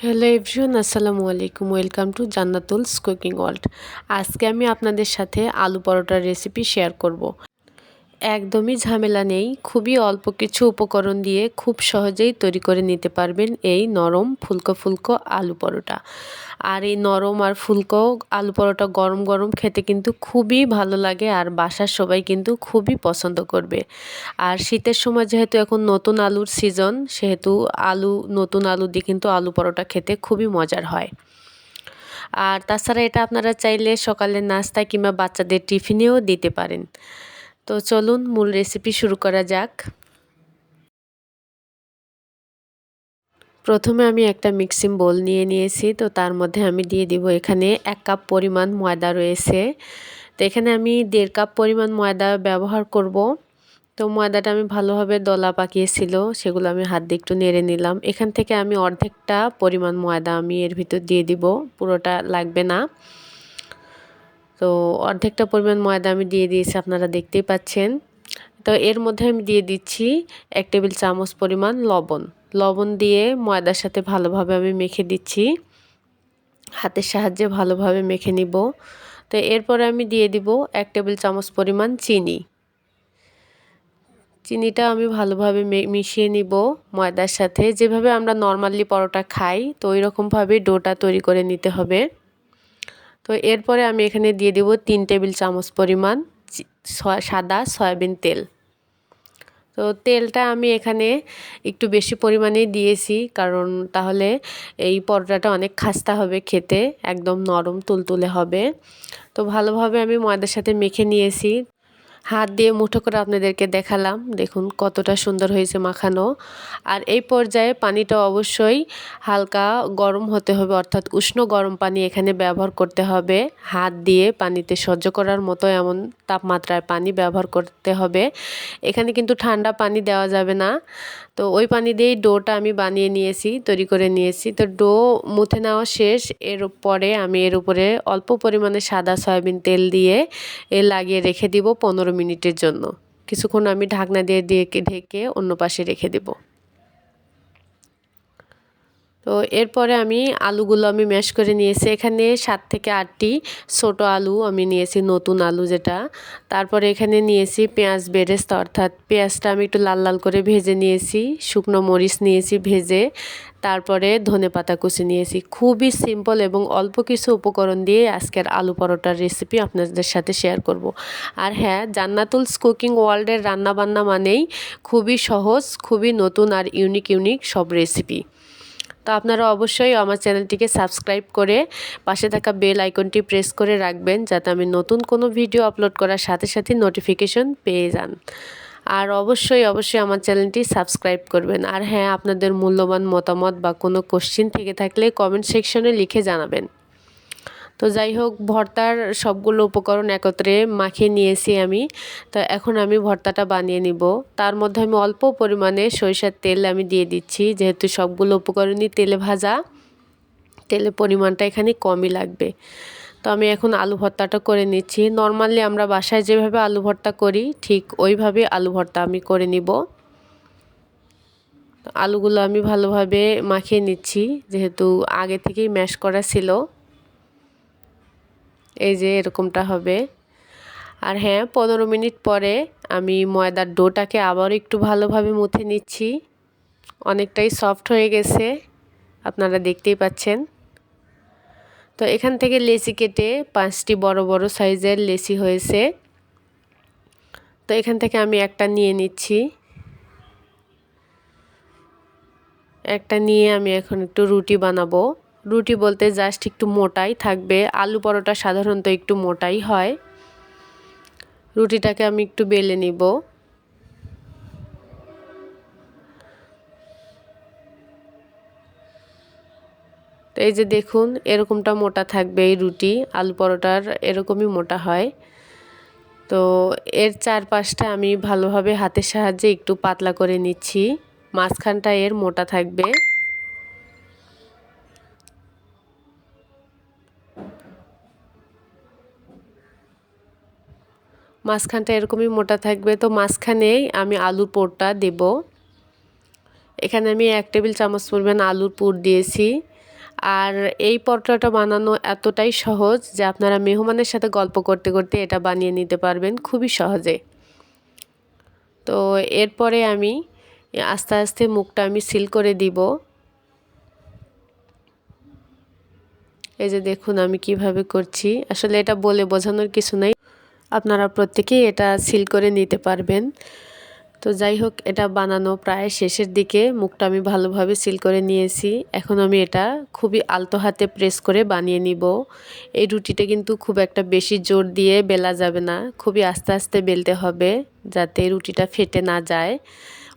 Hello everyone আসসালামু আলাইকুম welcome to Jannatul's cooking world আজকে আমি আপনাদের সাথে আলু পরোটার রেসিপি শেয়ার করব। একদমই ঝামেলা নেই। খুবই অল্প কিছু উপকরণ দিয়ে খুব সহজেই তৈরি করে নিতে পারবেন এই নরম ফুলকো ফুলকো আলু পরোটা। আর এই নরম আর ফুলকো আলু পরোটা গরম গরম খেতে কিন্তু খুবই ভালো লাগে আর বাসার সবাই কিন্তু খুবই পছন্দ করবে। আর শীতের সময় যেহেতু এখন নতুন আলুর সিজন সেহেতু আলু, নতুন আলু দিয়ে কিন্তু আলু পরোটা খেতে খুবই মজার হয়। আর তাছাড়া এটা আপনারা চাইলে সকালের নাস্তা কিংবা বাচ্চাদের টিফিনেও দিতে পারেন। তো চলুন মূল রেসিপি শুরু করা যাক। প্রথমে আমি একটা মিক্সিং বোল নিয়ে নিয়েছি, তো তার মধ্যে আমি দিয়ে দিব এখানে এক কাপ পরিমাণ ময়দা রয়েছে। তো এখানে আমি দেড় কাপ পরিমাণ ময়দা ব্যবহার করব। তো ময়দাটা আমি ভালোভাবে দলা পাকিয়েছিল, সেগুলো আমি হাত দিয়ে একটু নেড়ে নিলাম। এখান থেকে আমি অর্ধেকটা পরিমাণ ময়দা আমি এর ভিতর দিয়ে দিব, পুরোটা লাগবে না। তো অর্ধেকটা পরিমাণ ময়দা আমি দিয়ে দিয়েছি, আপনারা দেখতেই পাচ্ছেন। তো এর মধ্যে আমি দিয়ে দিচ্ছি এক টেবিল চামচ পরিমাণ লবণ। লবণ দিয়ে ময়দার সাথে ভালোভাবে আমি মেখে দিচ্ছি। হাতের সাহায্যে ভালোভাবে মেখে নিব। তো এরপরে আমি দিয়ে দিব এক টেবিল চামচ পরিমাণ চিনি। চিনিটা আমি ভালোভাবে মিশিয়ে নিব ময়দার সাথে। যেভাবে আমরা নর্মালি পরোটা খাই, তো ওই রকমভাবে ডোটা তৈরি করে নিতে হবে। তো এরপরে আমি এখানে দিয়ে দেব তিন টেবিল চামচ পরিমাণ সাদা সয়াবিন তেল। তো তেলটা আমি এখানে একটু বেশি পরিমাণে দিয়েছি, কারণ তাহলে এই পরোটাটা অনেক খাস্তা হবে খেতে, একদম নরম, তুলতুলে হবে। তো ভালোভাবে আমি ময়দার সাথে মেখে নিয়েছি। হাত দিয়ে মুঠো করে আপনাদেরকে দেখালাম। দেখুন কতটা সুন্দর হয়েছে মাখানো। আর এই পর্যায়ে পানিটা অবশ্যই হালকা গরম হতে হবে, অর্থাৎ উষ্ণ গরম পানি এখানে ব্যবহার করতে হবে। হাত দিয়ে পানিতে সহ্য করার মতো এমন তাপমাত্রায় পানি ব্যবহার করতে হবে। এখানে কিন্তু ঠান্ডা পানি দেওয়া যাবে না। তো ওই পানি দিয়েই ডোটা আমি বানিয়ে নিয়েছি, তৈরি করে নিয়েছি। তো ডো মুথে নেওয়া শেষ, এর পরে আমি এর উপরে অল্প পরিমাণে সাদা সয়াবিন তেল দিয়ে এ লাগিয়ে রেখে দিব পনেরো মিনিটের জন্য। কিছুক্ষণ আমি ঢাকনা দিয়ে দিয়ে ঢেকে অন্য পাশে রেখে দেবো। তো এরপরে আমি আলুগুলো আমি ম্যাশ করে নিয়েছি। এখানে সাত থেকে আটটি ছোটো আলু আমি নিয়েছি, নতুন আলু যেটা। তারপরে এখানে নিয়েছি পেঁয়াজ বেরেস্তা, অর্থাৎ পেঁয়াজটা আমি একটু লাল লাল করে ভেজে নিয়েছি। শুকনো মরিচ নিয়েছি ভেজে। তারপরে ধনে পাতা কুচি নিয়েছি। খুবই সিম্পল এবং অল্প কিছু উপকরণ দিয়ে আজকের আলু পরোটার রেসিপি আপনাদের সাথে শেয়ার করব। আর হ্যাঁ জান্নাতুলস কুকিং ওয়ার্ল্ডের রান্নাবান্না মানেই খুবই সহজ, খুবই নতুন আর ইউনিক ইউনিক সব রেসিপি তো আপনারা অবশ্যই আমার চ্যানেলটিকে সাবস্ক্রাইব করে পাশে থাকা বেল আইকনটি প্রেস করে রাখবেন যাতে আমি নতুন কোনো ভিডিও আপলোড করার সাথে সাথে নোটিফিকেশন পেয়ে যান। আর অবশ্যই অবশ্যই আমার চ্যানেলটি সাবস্ক্রাইব করবেন। আর হ্যাঁ আপনাদের মূল্যবান মতামত বা কোনো কোশ্চিন থেকে থাকলে কমেন্ট সেকশনে লিখে জানাবেন। তো যাই হোক, ভর্তার সবগুলো উপকরণ একত্রে মাখিয়ে নিয়েছি আমি। তো এখন আমি ভর্তাটা বানিয়ে নিব। তার মধ্যে আমি অল্প পরিমাণে সরিষার তেল আমি দিয়ে দিচ্ছি, যেহেতু সবগুলো উপকরণই তেলে ভাজা। তেলের পরিমাণটা এখানে কমই লাগবে। তো আমি এখন আলু ভর্তাটা করে নিচ্ছি। নর্মালি আমরা বাসায় যেভাবে আলু ভর্তা করি, ঠিক ওইভাবে আলু ভর্তা আমি করে নিব। আলুগুলো আমি ভালোভাবে মাখিয়ে নিচ্ছি, যেহেতু আগে থেকেই ম্যাশ করা ছিল। এই যে এরকমটা হবে। আর হ্যাঁ পনেরো মিনিট পরে আমি ময়দার ডোটাকে আবার একটু ভালোভাবে মুথে নিচ্ছি। অনেকটাই সফট হয়ে গেছে, আপনারা দেখতেই পাচ্ছেন। তো এখান থেকে লেসি কেটে পাঁচটি বড় বড় সাইজের লেসি হয়েছে। তো এখান থেকে আমি একটা নিয়ে নিচ্ছি। একটা নিয়ে আমি এখন একটু রুটি বানাবো। রুটি বলতে জাস্ট একটু মোটাই থাকবে। আলু পরোটা সাধারণত একটু মোটাই হয়। রুটিটাকে আমি একটু বেলে নিব। তো এই যে দেখুন, এরকমটা মোটা থাকবে এই রুটি। আলু পরোটার এরকমই মোটা হয়। তো এর চারপাশটা আমি ভালোভাবে হাতের সাহায্যে একটু পাতলা করে নিচ্ছি। মাঝখানটা এর মোটা থাকবে। মাঝখানটা এরকমই মোটা থাকবে। তো মাঝখানেই আমি আলুর পোরটা দেব। এখানে আমি এক টেবিল চামচ পরিমাণ আলুর পুর দিয়েছি। আর এই পরোটাটা বানানো এতটাই সহজ যে আপনারা মেহমানের সাথে গল্প করতে করতে এটা বানিয়ে নিতে পারবেন খুবই সহজে। তো এরপরে আমি আস্তে আস্তে মুখটা আমি সিল করে দিব। এই যে দেখুন আমি কীভাবে করছি। আসলে এটা বলে বোঝানোর কিছু নাই। আপনারা প্রত্যেকেই এটা সিল করে নিতে পারবেন। তো যাই হোক, এটা বানানো প্রায় শেষের দিকে। মুখটা আমি ভালোভাবে সিল করে নিয়েছি। এখন আমি এটা খুবই আলতো হাতে প্রেস করে বানিয়ে নিব। এই রুটিটা কিন্তু খুব একটা বেশি জোর দিয়ে বেলা যাবে না। খুবই আস্তে আস্তে বেলতে হবে যাতে রুটিটা ফেটে না যায়।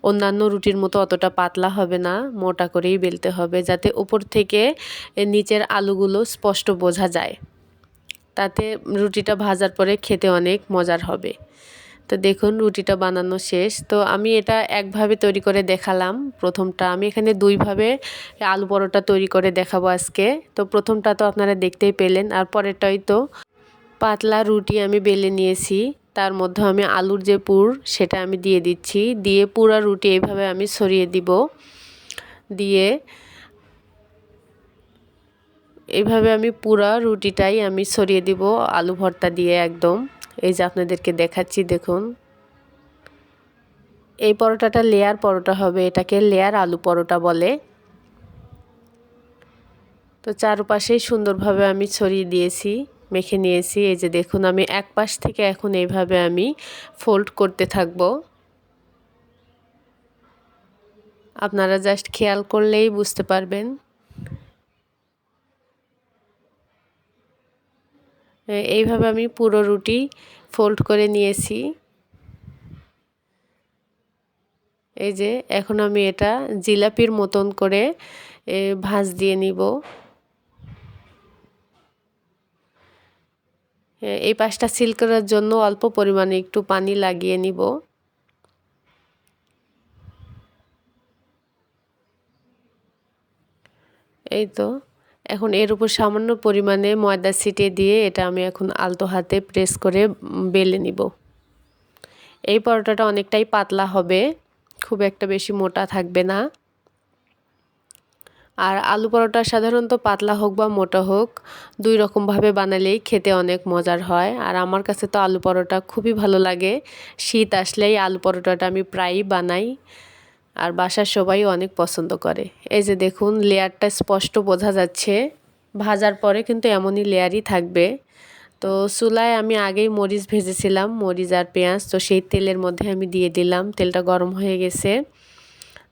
অন্যান্য রুটির মতো অতটা পাতলা হবে না, মোটা করেই বেলতে হবে যাতে উপর থেকে নিচের আলুগুলো স্পষ্ট বোঝা যায়। তাতে রুটিটা ভাজার পরে খেতে অনেক মজার হবে। তো দেখুন, রুটিটা বানানো শেষ। তো আমি এটা একভাবে তৈরি করে দেখালাম। প্রথমটা আমি এখানে দুইভাবে আলু পরোটা তৈরি করে দেখাবো আজকে। তো প্রথমটা তো আপনারা দেখতেই পেলেন, আর পরেরটাই তো পাতলা রুটি আমি বেলে নিয়েছি। তার মধ্যে আমি আলুর যে পুর, সেটা আমি দিয়ে দিচ্ছি। দিয়ে পুরা রুটি এইভাবে আমি সরিয়ে দিব। দিয়ে এইভাবে আমি পুরা রুটিটাই আমি সরিয়ে দিব আলু ভর্তা দিয়ে একদম। এই যে আপনাদেরকে দেখাচ্ছি, দেখুন। এই পরোটাটা লেয়ার পরোটা হবে, এটাকে লেয়ার আলু পরোটা বলে। তো চারপাশেই সুন্দরভাবে আমি ছড়িয়ে দিয়েছি, মেখে নিয়েছি। এই যে দেখুন, আমি এক পাশ থেকে এখন এইভাবে আমি ফোল্ড করতে থাকব। আপনারা জাস্ট খেয়াল করলেই বুঝতে পারবেন। এইভাবে আমি পুরো রুটি ফোল্ড করে নিয়েছি। এই যে, এখন আমি এটা জিলাপির মতন করে ভাজ দিয়ে নিব। এই পাশটা সিল করার জন্য অল্প পরিমাণে একটু পানি লাগিয়ে নিব। এই তো এখন এর উপর সামান্য পরিমাণে ময়দা ছিটিয়ে দিয়ে এটা আমি এখন আলতো হাতে প্রেস করে বেলে নিব। এই পরোটাটা অনেকটাই পাতলা হবে, খুব একটা বেশি মোটা থাকবে না। আর আলু পরোটা সাধারণত পাতলা হোক বা মোটা হোক, দুই রকমভাবে বানালেই খেতে অনেক মজার হয়। আর আমার কাছে তো আলু পরোটা খুবই ভালো লাগে। শীত আসলেই আলু পরোটাটা আমি প্রায়ই বানাই। আর বাসার সবাই অনেক পছন্দ করে। এই যে দেখুন, লেয়ারটা স্পষ্ট বোঝা যাচ্ছে। ভাজার পরে কিন্তু এমনই লেয়ারই থাকবে। তো চুলায় আমি আগেই মরিচ ভেজেছিলাম, মরিচ আর পেঁয়াজ। তো সেই তেলের মধ্যে আমি দিয়ে দিলাম। তেলটা গরম হয়ে গেছে।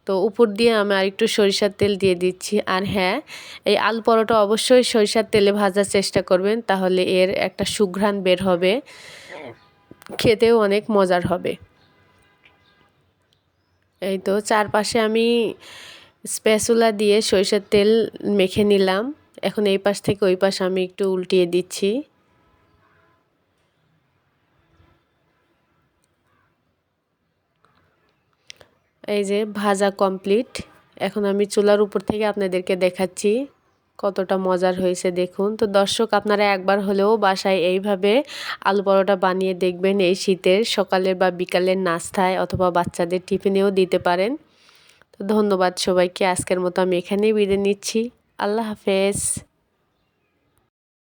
তো উপর দিয়ে আমি আরেকটু সরিষার তেল দিয়ে দিচ্ছি। আর হ্যাঁ এই আলু পরোটা অবশ্যই সরিষার তেলে ভাজার চেষ্টা করবেন, তাহলে এর একটা সুঘ্রাণ বের হবে। খেতেও অনেক মজার হবে। এই তো চারপাশে আমি স্পেসুলা দিয়ে সরিষার তেল মেখে নিলাম। এখন এই পাশ থেকে ওই পাশ আমি একটু উল্টিয়ে দিচ্ছি। এই যে ভাজা কমপ্লিট। এখন আমি চুলার উপর থেকে আপনাদেরকে দেখাচ্ছি। কতটা মজার হয়েছে দেখুন। তো দর্শক, আপনারা একবার হলেও বাসায় এইভাবে আলু পরোটা বানিয়ে দেখবেন এই শীতের সকালের বা বিকালের নাস্তায় অথবা বাচ্চাদের টিফিনেও দিতে পারেন। তো ধন্যবাদ সবাইকে। আজকের মতো আমি এখানেই বিদায় নিচ্ছি। আল্লাহ হাফেজ।